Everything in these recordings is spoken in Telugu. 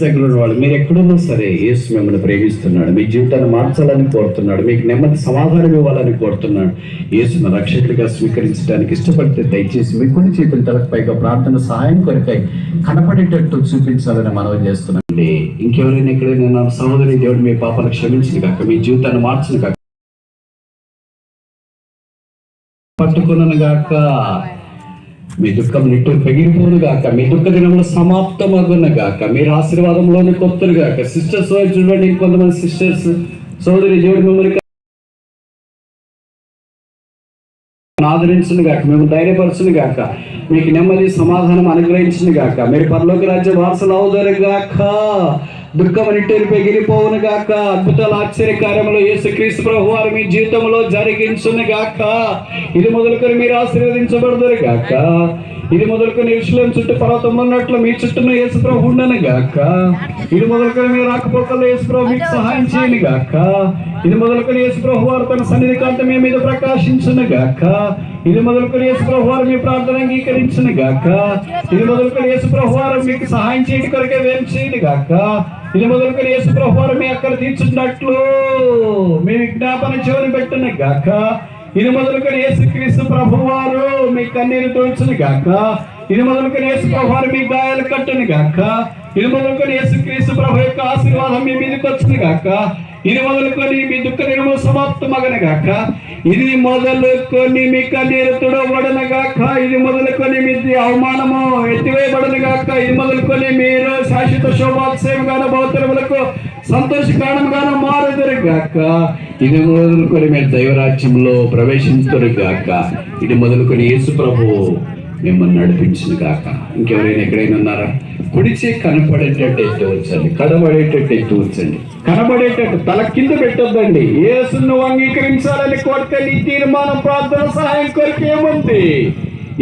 దగ్గర ఉన్నవాళ్ళు మీరు ఎక్కడున్నా సరే యేసు మిమ్మల్ని ప్రేమిస్తున్నాడు మీ జీవితాన్ని మార్చాలని కోరుతున్నాడు మీకు నెమ్మది సమాధానం ఇవ్వాలని కోరుతున్నాడు. యేసును రక్షకుడిగా స్వీకరించడానికి ఇష్టపడితే దయచేసి మీ కొన్ని చేతుల తలకు పైగా ప్రార్థన సహాయం కొరకై కనపడేటట్టు చూపించాలని మనవి చేస్తున్నాండి ఇంకెవరైనా ఎక్కడైనా నా సహోదరి దేవుడు మీ పాపను క్షమించిన కాక మీ జీవితాన్ని మార్చిన కాక పట్టుకున్నాను గాక. మీ దుఃఖం నిట్టు పెగిరిపోను గాక మీ దుఃఖ దినములు సమాప్తమగును గాక మీరు ఆశీర్వాదంలోని కొత్తరు గాక. సిస్టర్స్ చూడండి ఇంకొంతమంది సిస్టర్స్ సోదరి దేవుడు మిమ్మల్ని ఆదరించును గాక మేము ధైర్యపరచును గాక. మీకు నెమ్మది సమాధానం అనుగ్రహించును గాక. మీరు పరలోక రాజ్య వారసులు అవుతారు గాక. దుఃఖం నిట్టేరు పెగిరిపోవును గాక అద్భుతాలు ఆశ్చర్యకార్యములు యేసుక్రీస్తు ప్రభు వారు మీ జీవితంలో జరిగించును గాక ఇది మొదలుకొని మీరు ఆశీర్వదించబడదురు గాక ఇది మొదలుకొని విషయం చుట్టూ పర్వతం ఉన్నట్లు మీ చుట్టూ యేసు ప్రభు ఉండను గాక ఇది మొదలుకొని మీరు రాకపోకల్లో యేసు ప్రభు మీకు సహాయం చేయను గాక ఇది మొదలుకొని యేసు ప్రభు వారు తన సన్నిధి కాంత మీ మీద ప్రకాశించును గాక ఇది మొదలుకొని యేసు ప్రభువారు మీ ప్రార్థన అంగీకరించిన గాక. ఇది మొదలుకొని యేసు ప్రభువారు మీకు సహాయం చేయడం కొరకే వేరు గాక. ఇది మొదలుకొని యేసు ప్రభువారు మీ అక్కడ తీర్చున్నట్లు మీ విజ్ఞాపన చివరి పెట్టిన గాక. ఇది మొదలుకొని యేసుక్రీస్తు ప్రభు ప్రభువారు మీ కన్నీరు తోల్చును గాక. ఇది మొదలుకొని యేసు ప్రభువారు మీ గాయాలు కట్టును గాక. ఇది మొదలుకొని యేసుక్రీస్తు ప్రభు యొక్క ఆశీర్వాదం మీ మీదకి వచ్చిన గాక. ఇది మొదలుకొని మీ దుఃఖ దినము సమాప్తమగనగాక. ఇది మొదలుకొని మీ కన్నీరు తుడబడనగాక ఇది మొదలుకొని మీ అవమానము ఎత్తివేయబడనగాక. ఇది మొదలుకొని మీరు శాశ్వత శోభాక్షేమగాన భౌతరములకు సంతోష కారణంగాన మారుదురు ఇది మొదలుకొని మీరు దైవరాజ్యంలో ప్రవేశించరు గాక ఇది మొదలుకొని యేసు ప్రభు మిమ్మల్ని నడిపించిన గాక ఇంకెవరైనా ఎక్కడైనా ఉన్నారా? కుడిచే కనపడేటట్టు ఎత్తు వచ్చండి కనబడేటట్టు ఎత్తు వచ్చండి కనబడేటట్టు తల కింద పెట్టొద్దండి. యేసును అంగీకరించాలని కోరితే నీ తీర్మానం ప్రార్థన సహాయం కొరకు ఏముంది?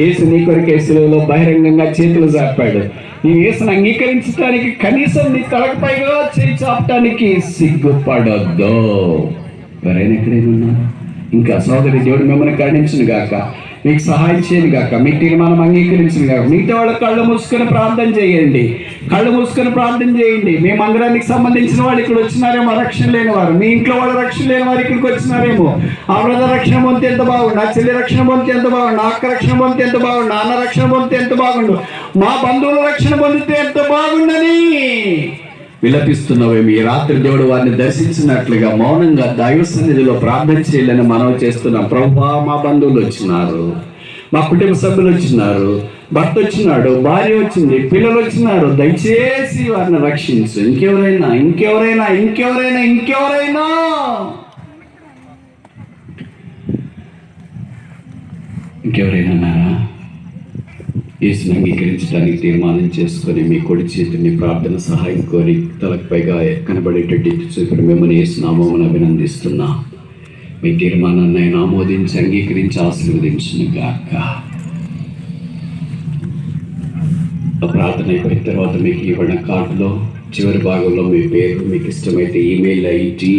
యేసు నీ కొరకు యేసులో బహిరంగంగా చేతులు చాపాడు ఈ యేసును అంగీకరించడానికి కనీసం నీ తలకు పైగా చేయి చాపటానికి సిగ్గుపడొద్దు. ఎవరైనా ఎక్కడైనా ఇంకా సోదరి దేవుడు మిమ్మల్ని కరుణించును గాక మీకు సహాయం చేయను కాక మీ తీర్మానం అంగీకరించును కాక మిగతా వాళ్ళ కళ్ళు మూసుకొని ప్రార్థన చేయండి. కళ్ళు మూసుకొని ప్రార్థన చేయండి. మీ మందిరానికి సంబంధించిన వాళ్ళు ఇక్కడ వచ్చినారేమో రక్షణ లేని వారు. మీ ఇంట్లో వాళ్ళ రక్షణ లేని వారు ఇక్కడికి వచ్చినారేమో. ఆ బ్రదర్ రక్షణ పొందితే ఎంత బాగుండు? నా చెల్లి రక్షణ పొందితే ఎంత బాగుండు? నా అక్క రక్షణ పొందితే ఎంత బాగుండు? నాన్న రక్షణ పొందితే ఎంత బాగుండు? మా బంధువుల రక్షణ పొందితే ఎంత బాగుండని విలపిస్తున్నవేమి? ఈ రాత్రి దేవుడు వారిని దర్శించినట్లుగా మౌనంగా దైవ సన్నిధిలో ప్రార్థన చేయాలని మనం చేస్తున్నాం. ప్రభా మా బంధువులు వచ్చినారు మా కుటుంబ సభ్యులు వచ్చినారు భర్త వచ్చినాడు భార్య వచ్చింది పిల్లలు వచ్చినారు. దయచేసి వారిని రక్షించు. ఇంకెవరైనా ఇంకెవరైనా ఇంకెవరైనా ఇంకెవరైనా! ఇంకెవరైనా ఉన్నారా? యేసుని అంగీకరించడానికి తీర్మానం చేసుకొని మీ కొడి చేతిని ప్రార్థన సహాయం కోరి తలకు పైగా కనబడేటట్టు చూపి మిమ్మల్ని యేసు నామమును అభినందిస్తున్నా. మీ తీర్మానాన్ని ఆయన ఆమోదించి అంగీకరించి ఆశీర్వదించిన గాక. ప్రార్థన అయిపోయిన తర్వాత మీకు ఇవ్వడం కార్డులో చివరి భాగంలో మీ పేరు మీకు ఇష్టమైతే email ID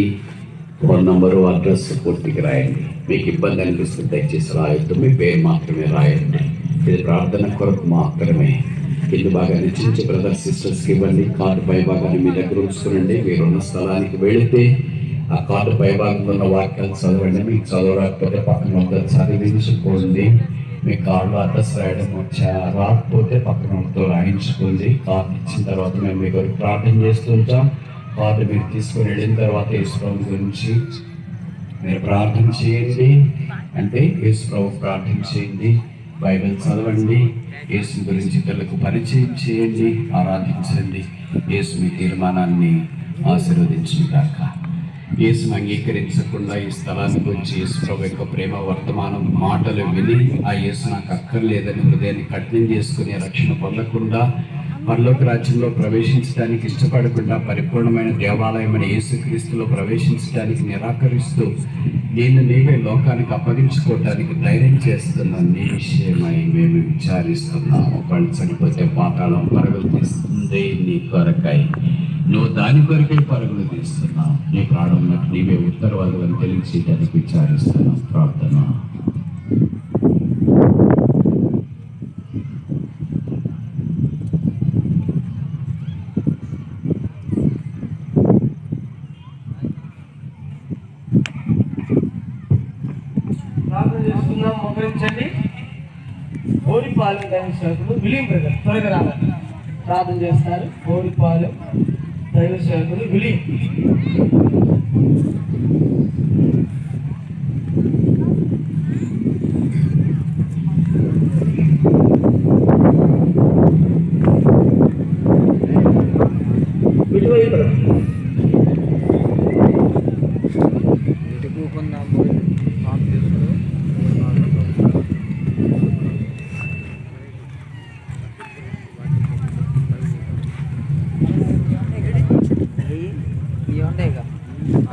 phone number address పూర్తిగా రాయండి. మీకు ఇబ్బంది అనిపిస్తుంది దయచేసి రాయొద్దు మీ పేరు మాత్రమే రాయండి. ఇది ప్రార్థన కొరకు మాత్రమే. కింద బాగా నిశ్చించి బ్రదర్ సిస్టర్స్కి ఇవ్వండి. కార్డు పై భాగాన్ని మీ దగ్గర ఉంచుకునండి మీరున్న స్థలానికి వెళితే ఆ కార్డు పై భాగంలో ఉన్న వాక్యాలు చదవండి. మీకు చదవరాకపోతే పక్కన ఒక చదివించుకోండి. మీ కార్డులో అడ్రస్ రాయడం వచ్చా రాకపోతే పక్కన ఒకతో రాయించుకోండి. కార్డు ఇచ్చిన తర్వాత మేము మీ కొరకు ప్రార్థన చేస్తుంటాం కార్డు మీరు తీసుకొని వెళ్ళిన తర్వాత ఈశ్వరం గురించి మీరు ప్రార్థన చేయండి. అంటే యేసు ప్రార్థన చేయండి. బైబిల్ చదవండి యేసు గురించి ఇతరులకు పరిచయం చేయండి ఆరాధించండి. యేసు మీ తీర్మానాన్ని ఆశీర్వదించిన కాక యేసును అంగీకరించకుండా ఈ స్థలానికి వచ్చి యేసు ప్రభు యొక్క ప్రేమ వర్తమానం మాటలు విని ఆ యేసు నాకు అక్కర్లేదని హృదయాన్ని కఠినం చేసుకుని రక్షణ పొందకుండా పరలోక రాజ్యంలో ప్రవేశించడానికి ఇష్టపడకుండా పరిపూర్ణమైన దేవాలయమైన యేసుక్రీస్తులో ప్రవేశించడానికి నిరాకరిస్తూ నేను నీవే లోకానికి అప్పగించుకోవటానికి ధైర్యం చేస్తున్న నీ విషయమై మేము విచారిస్తున్నాము. వాళ్ళు చనిపోతే పాతాళం పరుగులు తీస్తుంది నీ కొరకై. నువ్వు దాని కొరకై పరుగులు తీస్తున్నావు. నీ ప్రాణంలో నీవే ఉత్తరవాదు అని తెలిసి దానికి విచారిస్తున్నావు ప్రార్థన. ప్రార్థన మోకరించండి. ఓడిపాలెం దైవ సేవకులు విలియం బ్రదర్ త్వరగా రావాలి. ప్రార్థన చేస్తారు. ఓడిపాలెం దైవ సేవకులు విలియం ఇటువైపు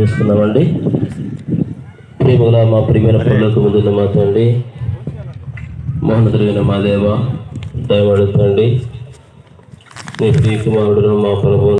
చేసుకుందామండి ప్రేమగల మా ప్రియమైన పనులకు ముందున్న మా తండ్రి మోహనతులైన మా దేవ దయమడుతండి నీ ప్రియ కుమారుడును మా ప్రభు